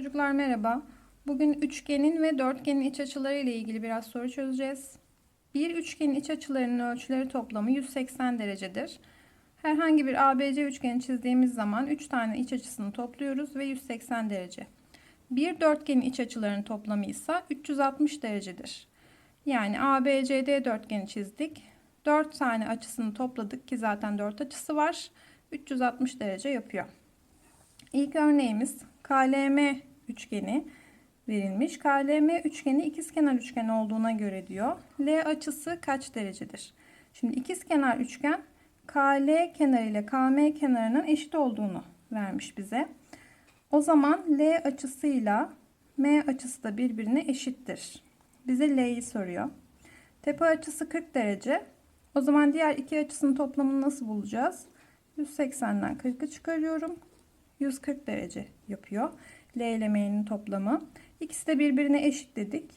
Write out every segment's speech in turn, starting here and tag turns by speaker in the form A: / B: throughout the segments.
A: Çocuklar merhaba. Bugün üçgenin ve dörtgenin iç açıları ile ilgili biraz soru çözeceğiz. Bir üçgenin iç açılarının ölçüleri toplamı 180 derecedir. Herhangi bir ABC üçgeni çizdiğimiz zaman 3 tane iç açısını topluyoruz ve 180 derece. Bir dörtgenin iç açılarının toplamı ise 360 derecedir. Yani ABCD dörtgeni çizdik. 4 tane açısını topladık ki zaten 4 açısı var. 360 derece yapıyor. İlk örneğimiz KLM üçgeni verilmiş. KLM üçgeni ikizkenar üçgen olduğuna göre diyor. L açısı kaç derecedir? Şimdi ikizkenar üçgen KL kenarı ile KM kenarının eşit olduğunu vermiş bize. O zaman L açısıyla M açısı da birbirine eşittir. Bize L'yi soruyor. Tepe açısı 40 derece. O zaman diğer iki açısının toplamını nasıl bulacağız? 180'den 40'ı çıkarıyorum. 140 derece yapıyor. L ile M'nin toplamı. İkisi de birbirine eşit dedik.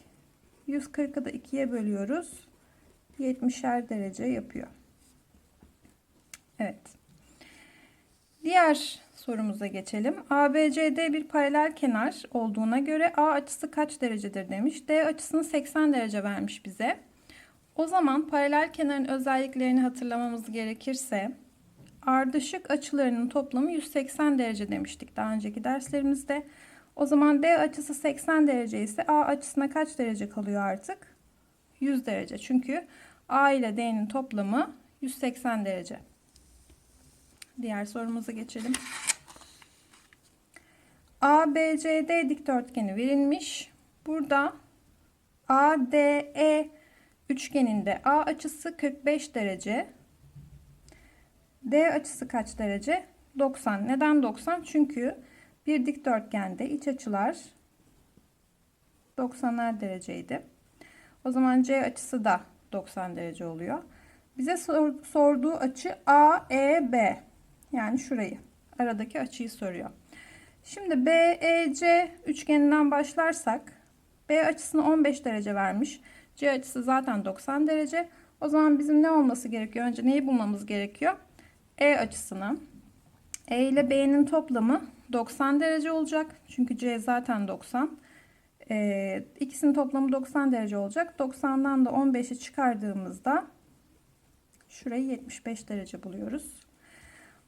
A: 140'ı da 2'ye bölüyoruz. 70'er derece yapıyor. Evet. Diğer sorumuza geçelim. ABCD bir paralel kenar olduğuna göre A açısı kaç derecedir demiş. D açısını 80 derece vermiş bize. O zaman paralel kenarın özelliklerini hatırlamamız gerekirse ardışık açılarının toplamı 180 derece demiştik daha önceki derslerimizde. O zaman D açısı 80 derece ise A açısına kaç derece kalıyor artık? 100 derece. Çünkü A ile D'nin toplamı 180 derece. Diğer sorumuza geçelim. ABCD dikdörtgeni verilmiş. Burada ADE üçgeninde A açısı 45 derece. D açısı kaç derece? 90. Neden 90? Çünkü bir dikdörtgende iç açılar 90'lar dereceydi. O zaman C açısı da 90 derece oluyor. Bize sor, sorduğu açı AEB. Yani şurayı. Aradaki açıyı soruyor. Şimdi BEC üçgeninden başlarsak B açısını 15 derece vermiş. C açısı zaten 90 derece. O zaman bizim ne olması gerekiyor? Önce neyi bulmamız gerekiyor? E açısını. E ile B'nin toplamı 90 derece olacak. Çünkü C zaten 90. Ee, ikisinin toplamı 90 derece olacak. 90'dan da 15'i çıkardığımızda şurayı 75 derece buluyoruz.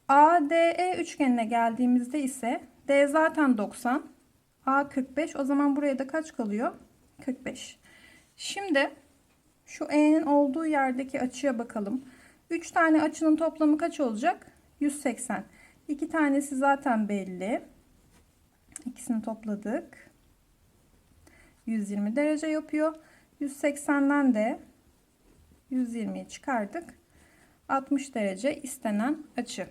A: ADE üçgenine geldiğimizde ise D zaten 90. A 45. O zaman buraya da kaç kalıyor? 45. Şimdi şu E'nin olduğu yerdeki açıya bakalım. 3 tane açının toplamı kaç olacak? 180. 2 tanesi zaten belli. İkisini topladık. 120 derece yapıyor. 180'den de 120'yi çıkardık. 60 derece istenen açı.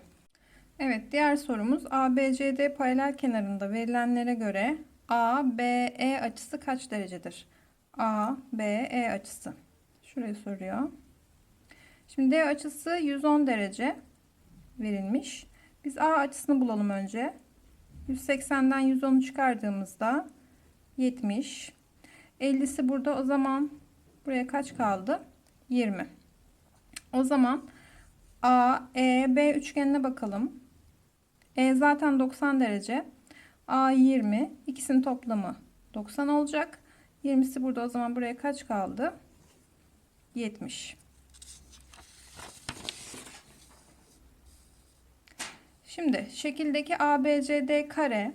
A: Evet diğer sorumuz ABCD paralel kenarında verilenlere göre ABE açısı kaç derecedir? ABE açısı. Şurayı soruyor. Şimdi D açısı 110 derece verilmiş. Biz A açısını bulalım önce. 180'den 110'u çıkardığımızda 70. 50'si burada. O zaman buraya kaç kaldı? 20. O zaman A, E, B üçgenine bakalım. E zaten 90 derece. A 20. İkisinin toplamı 90 olacak. 20'si burada. O zaman buraya kaç kaldı? 70. Şimdi şekildeki ABCD kare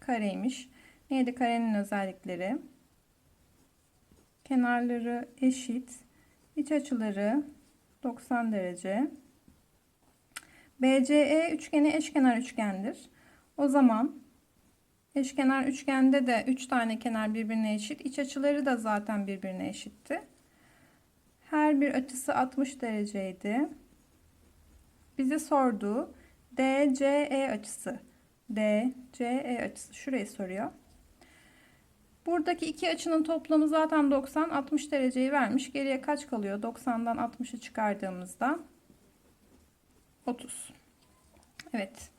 A: kareymiş. Neydi karenin özellikleri? Kenarları eşit. iç açıları 90 derece. BCE üçgeni eşkenar üçgendir. O zaman eşkenar üçgende de 3 tane kenar birbirine eşit. İç açıları da zaten birbirine eşitti. Her bir açısı 60 dereceydi. Bize sorduğu DCE açısı. DCE açısı. Şurayı soruyor. Buradaki iki açının toplamı zaten 90. 60 dereceyi vermiş. Geriye kaç kalıyor? 90'dan 60'ı çıkardığımızda 30. Evet.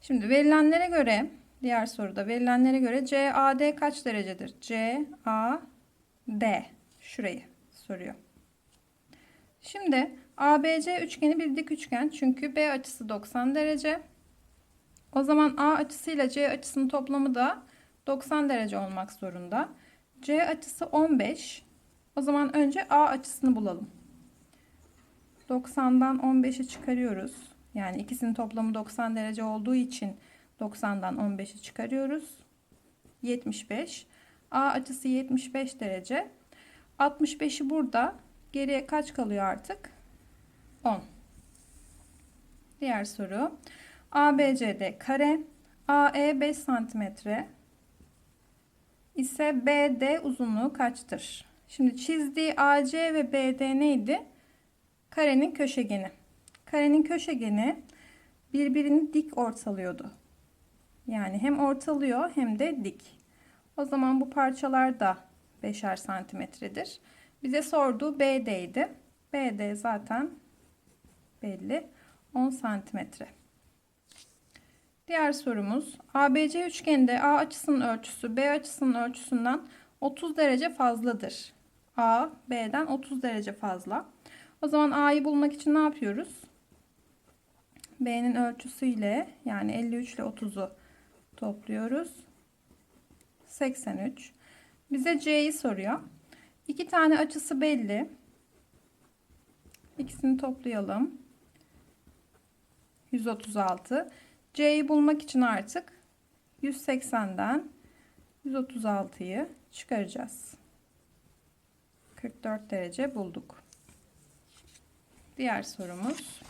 A: Şimdi verilenlere göre diğer soruda verilenlere göre CAD kaç derecedir? CAD şurayı soruyor. Şimdi ABC üçgeni bir dik üçgen. Çünkü B açısı 90 derece. O zaman A açısıyla C açısının toplamı da 90 derece olmak zorunda. C açısı 15. O zaman önce A açısını bulalım. 90'dan 15'i çıkarıyoruz. Yani ikisinin toplamı 90 derece olduğu için 90'dan 15'i çıkarıyoruz. 75. A açısı 75 derece. 65'i burada. Geriye kaç kalıyor artık? 10. Diğer soru. ABCD kare. AE 5 santimetre ise BD uzunluğu kaçtır? Şimdi çizdiği AC ve BD neydi? Karenin köşegeni. Karenin köşegeni birbirini dik ortalıyordu. Yani hem ortalıyor hem de dik. O zaman bu parçalar da 5'er santimetredir. Bize sorduğu BD'ydi. BD zaten belli. 10 santimetre. Diğer sorumuz ABC üçgeninde A açısının ölçüsü B açısının ölçüsünden 30 derece fazladır. A B'den 30 derece fazla. O zaman A'yı bulmak için ne yapıyoruz? B'nin ölçüsüyle yani 53 ile 30'u topluyoruz. 83. Bize C'yi soruyor. İki tane açısı belli. İkisini toplayalım. 136. C'yi bulmak için artık 180'den 136'yı çıkaracağız. 44 derece bulduk. Diğer sorumuz.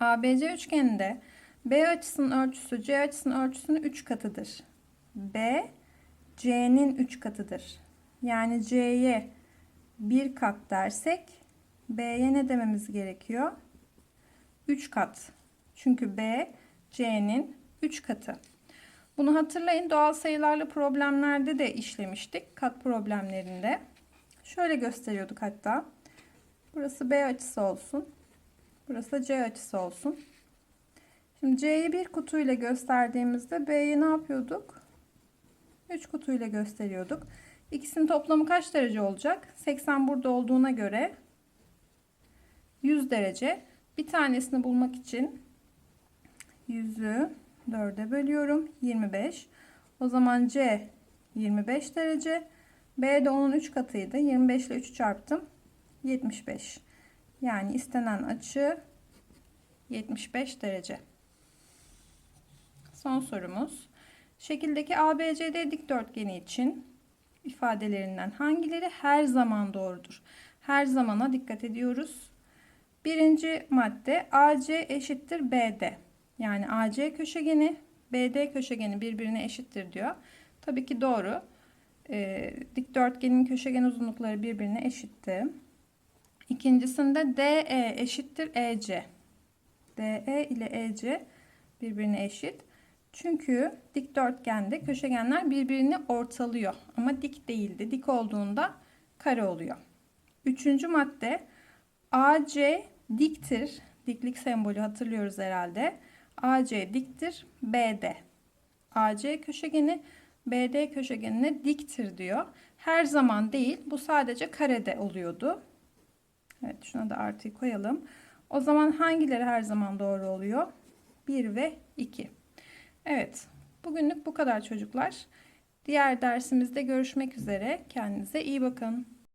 A: ABC üçgeninde B açısının ölçüsü C açısının ölçüsünün 3 katıdır. B C'nin 3 katıdır. Yani C'ye 1 kat dersek B'ye ne dememiz gerekiyor? 3 kat. Çünkü B C'nin 3 katı. Bunu hatırlayın doğal sayılarla problemlerde de işlemiştik. Kat problemlerinde. Şöyle gösteriyorduk hatta. Burası B açısı olsun. Burası C açısı olsun. Şimdi C'yi bir kutuyla gösterdiğimizde B'yi ne yapıyorduk? 3 kutuyla gösteriyorduk. İkisinin toplamı kaç derece olacak? 80 burada olduğuna göre 100 derece. Bir tanesini bulmak için 100'ü 4'e bölüyorum. 25. O zaman C 25 derece. B de onun 3 katıydı. 25 ile 3 çarptım. 75. Yani istenen açı 75 derece. Son sorumuz. Şekildeki ABCD dikdörtgeni için ifadelerinden hangileri her zaman doğrudur? Her zamana dikkat ediyoruz. Birinci madde AC eşittir BD. Yani AC köşegeni BD köşegeni birbirine eşittir diyor. Tabii ki doğru. E, dikdörtgenin köşegen uzunlukları birbirine eşitti. İkincisinde DE eşittir EC. DE ile EC birbirine eşit. Çünkü dikdörtgende köşegenler birbirini ortalıyor. Ama dik değildi. Dik olduğunda kare oluyor. Üçüncü madde AC diktir. Diklik sembolü hatırlıyoruz herhalde. AC diktir BD. AC köşegeni BD köşegenine diktir diyor. Her zaman değil. Bu sadece karede oluyordu. Evet şuna da artıyı koyalım. O zaman hangileri her zaman doğru oluyor? 1 ve 2. Evet. Bugünlük bu kadar çocuklar. Diğer dersimizde görüşmek üzere. Kendinize iyi bakın.